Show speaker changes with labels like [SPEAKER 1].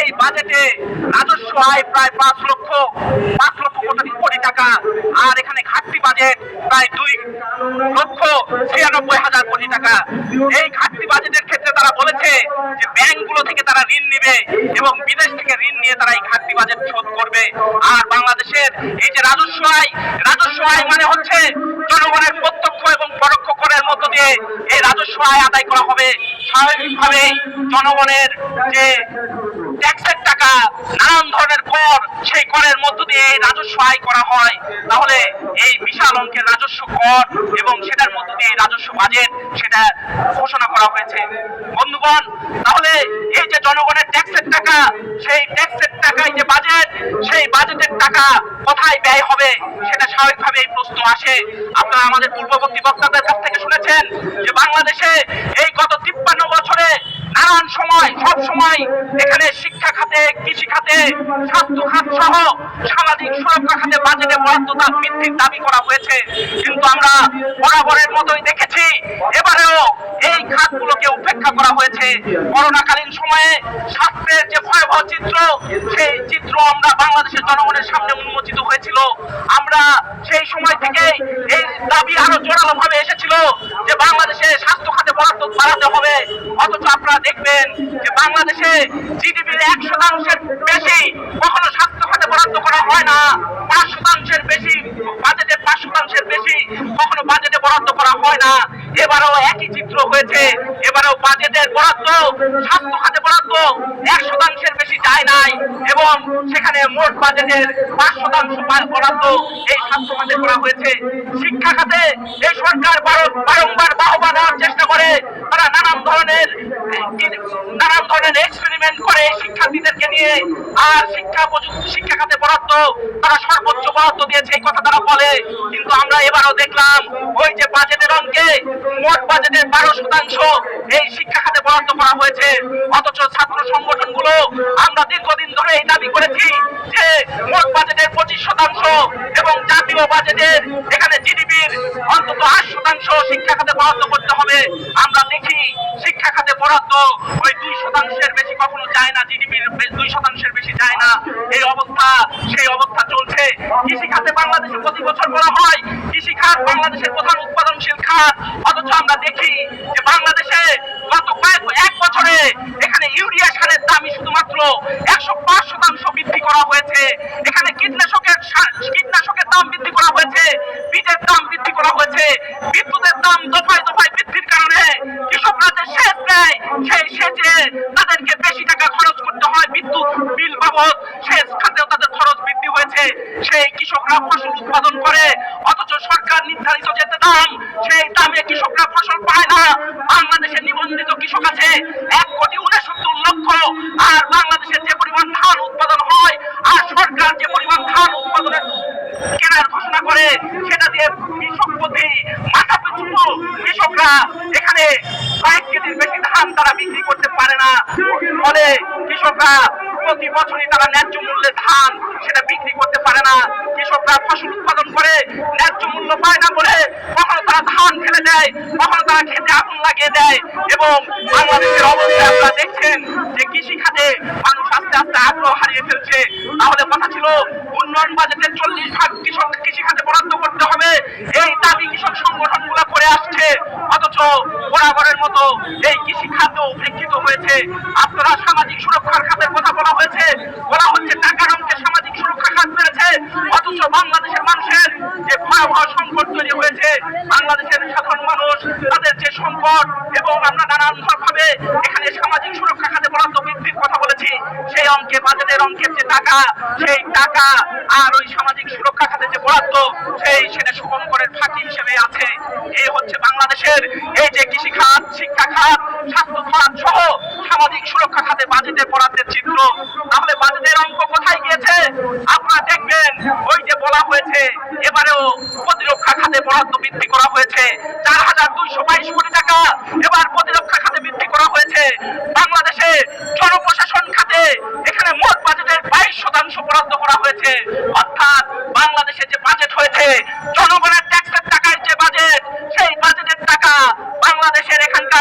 [SPEAKER 1] এই বাজেটে রাজস্ব আয় প্রায় পাঁচ লক্ষ পাঁচ লক্ষ কোটি কোটি টাকা। আর এখানে ঘাটতি বাজেট প্রায় দুই লক্ষ ছিয়ানব্বই হাজার কোটি টাকা। এই ঘাটতি বাজেটের ক্ষেত্রে তারা বলেছে যে ব্যাংকগুলো থেকে তারা ঋণ নেবে এবং বিদেশ থেকে ঋণ নিয়ে তারা এই ঘাটতি বাজেট শোধ করবে। আর বাংলাদেশের এই যে রাজস্ব আয় রাজস্ব আয় মানে হচ্ছে জনগণের প্রত্যক্ষ এবং পরোক্ষ করের মধ্য দিয়ে এই রাজস্ব আয় আদায় করা হবে। স্বাভাবিকভাবেই জনগণের যে ট্যাক্সের টাকা, নানান ধরনের কর, সেই করের মধ্য দিয়ে রাজস্ব আয় করা হয়। তাহলে এই বিশাল অঙ্কের রাজস্ব কর এবং সেটার মধ্য দিয়ে রাজস্ব বাজেট, সেটা ঘোষণা করা হয়েছে। বন্ধুগণ, তাহলে এই যে জনগণের ট্যাক্সের টাকা, সেই ট্যাক্সের টাকায় যে বাজেট, সেই বাজেটের টাকা কোথায় ব্যয় হবে, সেটা স্বাভাবিকভাবে এই প্রশ্ন আসে। আপনারা আমাদের পূর্ববর্তী বক্তাদের কাছ থেকে শুনেছেন যে বাংলাদেশে এই গত তিপ্পান্ন বছরে নানান সময়, সব সময় এখানে শিক্ষা খাতে, কৃষি খাতে, স্বাস্থ্য খাত সহ সামাজিক সুরক্ষা খাতে বাজেটে বরাদ্দ বৃদ্ধির দাবি করা হয়েছে। কিন্তু আমরা বরাবরের মতোই দেখেছি, এবারেও এই খাতগুলোকে উপেক্ষা করা হয়েছে। করোনাকালীন সময়ে স্বাস্থ্যের যে ভয়াবহ চিত্র, সেই চিত্র আমরা বাংলাদেশের জনগণের সামনে উন্মোচিত হয়েছিল। আমরা সেই সময় থেকে এই দাবি আরও জোরালো ভাবে এসেছিল যে বাংলাদেশে স্বাস্থ্য খাতে বরাদ্দ বাড়াতে হবে। আপনারা যে বাংলাদেশে জিডিপির এক শতাংশের বেশি কখনো স্বাস্থ্য খাতে বরাদ্দ করা হয় না। পাঁচ শতাংশের বেশি বাজেটে, পাঁচ শতাংশের বেশি কখনো বাজেটে বরাদ্দ করা হয় না। এবারেও একই চিত্র হয়েছে। এবারেও বাজেটের বরাদ্দ, স্বাস্থ্য খাতে বরাদ্দ এক শতাংশের বেশি যায় নাই এবং সেখানে মোট বাজেটের পাঁচ শতাংশ বরাদ্দ এই স্বাস্থ্য খাতে করা হয়েছে। শিক্ষা খাতে এই সরকার বারো- বারংবার বাহবা দেওয়ার চেষ্টা করে। তারা ধরনের নানান ধরনের এক্সপেরিমেন্ট করে শিক্ষার্থীদেরকে নিয়ে আর শিক্ষা প্রযুক্তি, শিক্ষা খাতে বরাদ্দ, তারা সর্বোচ্চ বরাদ্দ দিয়েছে এই কথা তারা বলে। কিন্তু আমরা এবারও দেখলাম ওই যে বাজেটের অঙ্কে মোট বাজেটের বারো শতাংশ এই শিক্ষা খাতে বরাদ্দ করা হয়েছে। অথচ ছাত্র সংগঠনগুলো আমরা দীর্ঘদিন ধরে এই দাবি করেছি যে মোট বাজেটের পঁচিশ শতাংশ এবং জাতীয় বাজেটের এখানে জিডিপির অন্তত আট শতাংশ শিক্ষা খাতে বরাদ্দ করতে হবে আমরা দেখি শিক্ষা খাতে বরাদ্দ ওই দুই শতাংশের বেশি কখনো যায় না জিডিপির দুই শতাংশের বেশি যায় না। এই অবস্থা, সেই অবস্থা চলছে। কৃষি খাতে বাংলাদেশে প্রতি বছর বলা হয়। কৃষি খাত বাংলাদেশের প্রধান উৎপাদনশীল খাত। অথচ আমরা দেখি যে বাংলাদেশে গত কয়েক, এক বছরে এখানে ইউরিয়া সারের দামই শুধুমাত্র একশো পাঁচ শতাংশ বৃদ্ধি করা হয়েছে। এখানে কীটনাশকের সা- কীটনাশকের দাম বৃদ্ধি করা হয়েছে বীজের দাম বৃদ্ধি করা হয়েছে বিদ্যুতের দাম দফায় দফায় বৃদ্ধির কারণে কৃষকরা যে সেচ দেয় সেই সেচে তাদেরকে বেশি টাকা খরচ করতে হয় বিদ্যুৎ বিল বাবদ সেচ খাতেও তাদের খরচ বৃদ্ধি হয়েছে সেই কৃষকরা ফসল উৎপাদন করে, অথচ সরকার নির্ধারিত যে দাম, সেই দামে কৃষকরা ফসল পায় না। বাংলাদেশের নিবন্ধিত কৃষক আছে এক কোটি উনসত্তর লক্ষ। আর বাংলাদেশের যে পরিমাণ ধান উৎপাদন হয়, আর সরকার যে পরিমাণ ধান উৎপাদনের কেনার ঘোষণা করে, সেটা দিয়ে কৃষক প্রতি মাথা পিছু কৃষকরা এখানে কয়েক কেজির বেশি ধান তারা বিক্রি করতে পারে না। ফলে কৃষকরা প্রতি বছরই তারা ন্যায্য মূল্যে ধান সেটা বিক্রি করতে পারে না কৃষকরা ফসল উৎপাদন করে ন্যায্য মূল্য পায় না বলে কখনো তারা ধান ফেলে দেয়, কখনো তারা খেতে আগুন লাগিয়ে দেয় এবং বাংলাদেশের অবস্থা আপনারা দেখছেন যে কৃষি খাতে মানুষ আস্তে আস্তে আগ্রহ হারিয়ে ফেলছে। তাহলে কথা ছিল, উন্নয়ন বাজেটের চল্লিশ ভাগ কৃষক কৃষি খাতে বরাদ্দ করতে হবে। এই দাবি কৃষক সংগঠন সংগঠনগুলো করে আসছে। অথচ বরাবরের মতো এই কৃষি খাদ্য উপেক্ষিত হয়েছে। আপনারা সামাজিক সুরক্ষার খাতের কথা বলা হয়েছে। বলা হচ্ছে টাকার অঙ্কে সামাজিক সুরক্ষা খাত বেড়েছে অথচ বাংলাদেশের মানুষের যে ভয়াবহ সংকট তৈরি হয়েছে, বাংলাদেশের সাধারণ মানুষ তাদের যে সম্পদ এবং আমরা নানান ভাবে এখানে সামাজিক সুরক্ষা খাতে বরাদ্দ বৃদ্ধির কথা বলেছি, সেই অঙ্কে, বাজেটের অঙ্কের যে টাকা, সেই টাকা আর ওই সামাজিক সুরক্ষা খাতে যে বরাদ্দ, সেই সেটা শুভঙ্করের ফাঁকি হিসেবে আছে। এই হচ্ছে বাংলাদেশের এই যে কৃষি খাত শিক্ষা খাত স্বাস্থ্য খাত সহ বৃদ্ধি করা হয়েছে। চার হাজার দুইশো বাইশ কোটি টাকা এবার প্রতিরক্ষা খাতে বৃদ্ধি করা হয়েছে। বাংলাদেশে জনপ্রশাসন খাতে এখানে মোট বাজেটের বাইশ শতাংশ বরাদ্দ করা হয়েছে। অর্থাৎ বাংলাদেশে যে বাজেট হয়েছে